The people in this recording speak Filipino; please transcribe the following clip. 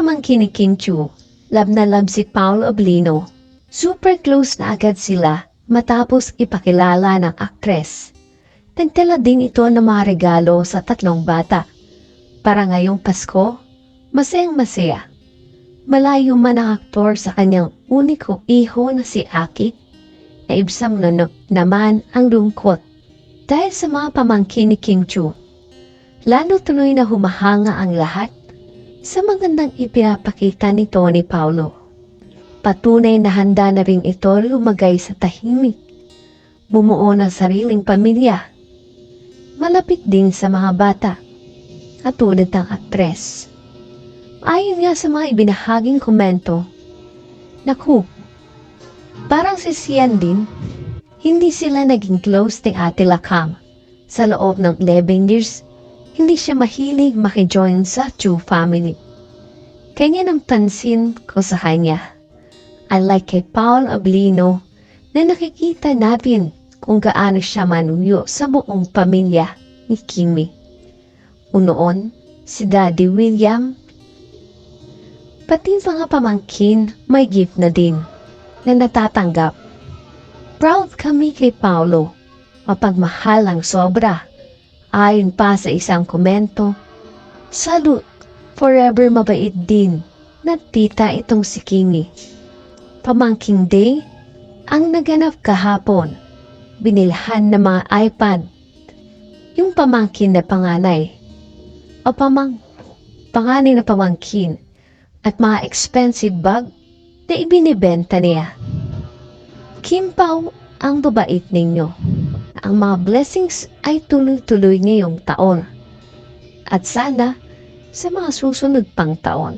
pamangkin ni Kim Chu, love na love si Paul Oblino. Super close na agad sila matapos ipakilala ng aktres. Nagtala din ito ng mga regalo sa tatlong bata. Para ngayong Pasko, masayang masaya. Malayo man ang aktor sa kanyang uniko iho na si Aki, na ibsam na na- naman ang lungkot dahil sa mga pamangkin ni Kim Chu. Lalo tuloy na humahanga ang lahat sa magandang ipinapakita ni Tony Paulo. Patunay na handa na rin ito lumagay sa tahimik. Bumuo ng sariling pamilya. Malapit din sa mga bata. Katulad ng aktres. Ayon nga sa mga ibinahaging komento, Naku, parang si Sian din, hindi sila naging close ni Ate Lakam. Sa loob ng 11 years, hindi siya mahilig makijoin sa Chu family. Kanya ng pansin ko sa kanya. Unlike kay Paul Ablino, na nakikita natin kung gaano siya manuyo sa buong pamilya ni Kimi. Unoon, si Daddy William, pati mga pamangkin may gift na din na natatanggap. Proud kami kay Paulo, mapagmahal ang sobra. Ayon pa sa isang komento, Salute, forever mabait din na tita itong si Kimi. Pamangking day, ang naganap kahapon, binilhan ng mga iPad. Yung pamangkin na panganay, o pamang, panganay na pamangkin, at mga expensive bag na ibinibenta niya. Kim Pao ang babait ninyo. Ang mga blessings ay tuloy-tuloy ngayong taon. At sana sa mga susunod pang taon.